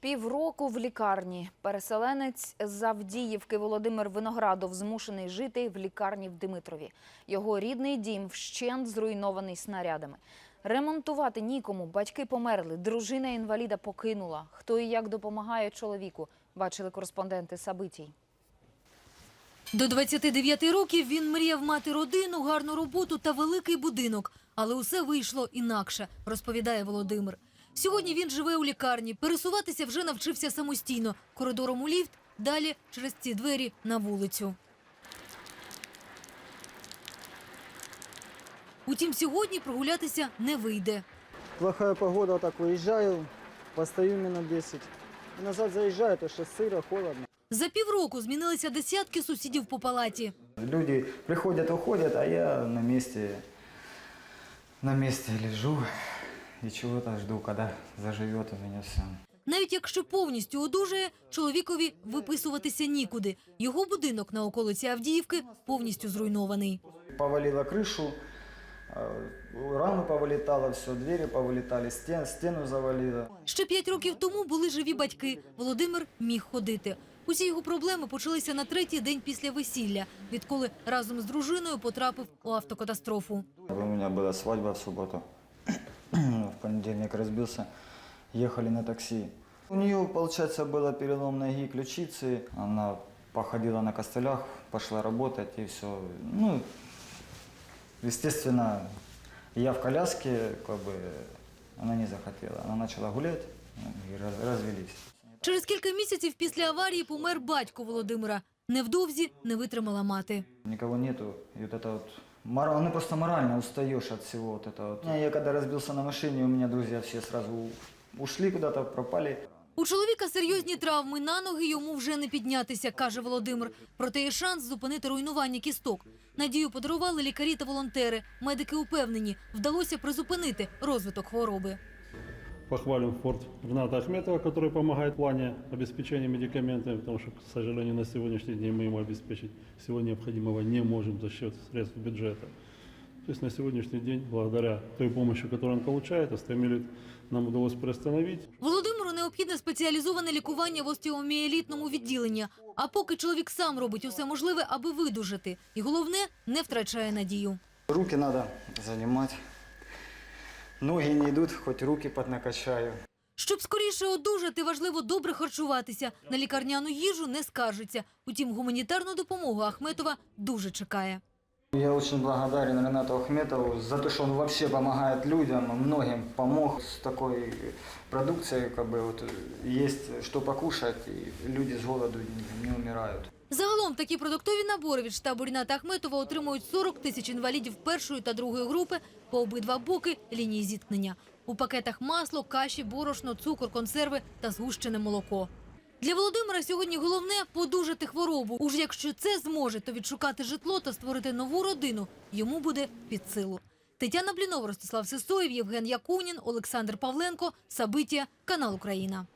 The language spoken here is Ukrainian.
Півроку в лікарні. Переселенець з Авдіївки Володимир Виноградов змушений жити в лікарні в Димитрові. Його рідний дім вщент зруйнований снарядами. Ремонтувати нікому. Батьки померли. Дружина інваліда покинула. Хто і як допомагає чоловіку, бачили кореспонденти Сабитій. До 29 років він мріяв мати родину, гарну роботу та великий будинок. Але усе вийшло інакше, розповідає Володимир. Сьогодні він живе у лікарні, пересуватися вже навчився самостійно. Коридором у ліфт, далі через ці двері на вулицю. Утім, сьогодні прогулятися не вийде. Плохая погода, так выезжаю, постою минут 10. И назад заезжаю, то что сыро, холодно. За півроку змінилися десятки сусідів по палаті. Люди приходят, уходят, а я на месте, на месте лежу и чего-то жду, когда заживет у меня все. Навіть якщо повністю одужає, чоловікові виписуватися нікуди. Його будинок на околиці Авдіївки повністю зруйнований. Повалила крышу, э, рамы повылетало, все, двери повылетали, стен, стену завалило. Ще п'ять років тому були живі батьки. Володимир міг ходити. Усі його проблеми почалися на третій день після весілля, відколи разом з дружиною потрапив у автокатастрофу. У меня была свадьба в субботу, в понедельник разбился, ехали на такси. У нее, получается, было перелом ноги ключицы, она походила на костылях, пошла работать и все. Ну, естественно, я в коляске, как бы, она не захотела. Она начала гулять ну, и раз- развелись. Через кілька місяців після аварії помер батько Володимира. Невдовзі не витримала мати. Никого нету, и вот это вот, мора- ну просто морально устаешь от всего вот этого. вот. Я когда разбился на машине, у меня друзья все сразу ушли куда-то, пропали. У чоловіка серйозні травми, на ноги йому вже не піднятися, каже Володимир. Проте є шанс зупинити руйнування кісток. Надію подарували лікарі та волонтери. Медики упевнені, вдалося призупинити розвиток хвороби. Похвалим фонд Рената Ахметова, который помогает в плане обеспечения медикаментами, потому что, к сожалению, на сегодняшний день мы ему обеспечить всего необходимого не можем за счет средств бюджета. То есть на сегодняшний день, благодаря той помощи, которую он получает, остеомиелит нам удалось приостановить. Володимиру необхідне спеціалізоване лікування в остеоміелітному відділенні. А поки чоловік сам робить усе можливе, аби видужати. І головне, не втрачає надію. Руки надо занимать. Ноги не идут, хоть руки поднакачаю. Щоб скоріше одужати, важливо добре харчуватися. На лікарняну їжу не скаржиться. Утім, гуманітарну допомогу Ахметова дуже чекає. Я очень благодарен Ренату Ахметову за то, что он вообще помогает людям, многим помог с такой продукцией, как бы вот есть что покушать, и люди с голоду не, не умирают. Загалом такі продуктові набори від штабу Ріната Ахметова отримують 40 тисяч інвалідів першої та другої групи по обидва боки лінії зіткнення. У пакетах масло, каші, борошно, цукор, консерви та згущене молоко. Для Володимира сьогодні головне подужати хворобу. Уж якщо це зможе, то відшукати житло та створити нову родину йому буде під силу. Тетяна Блінова, Ростислав Сисоєв, Євген Якунін, Олександр Павленко, Сабиття, канал Україна.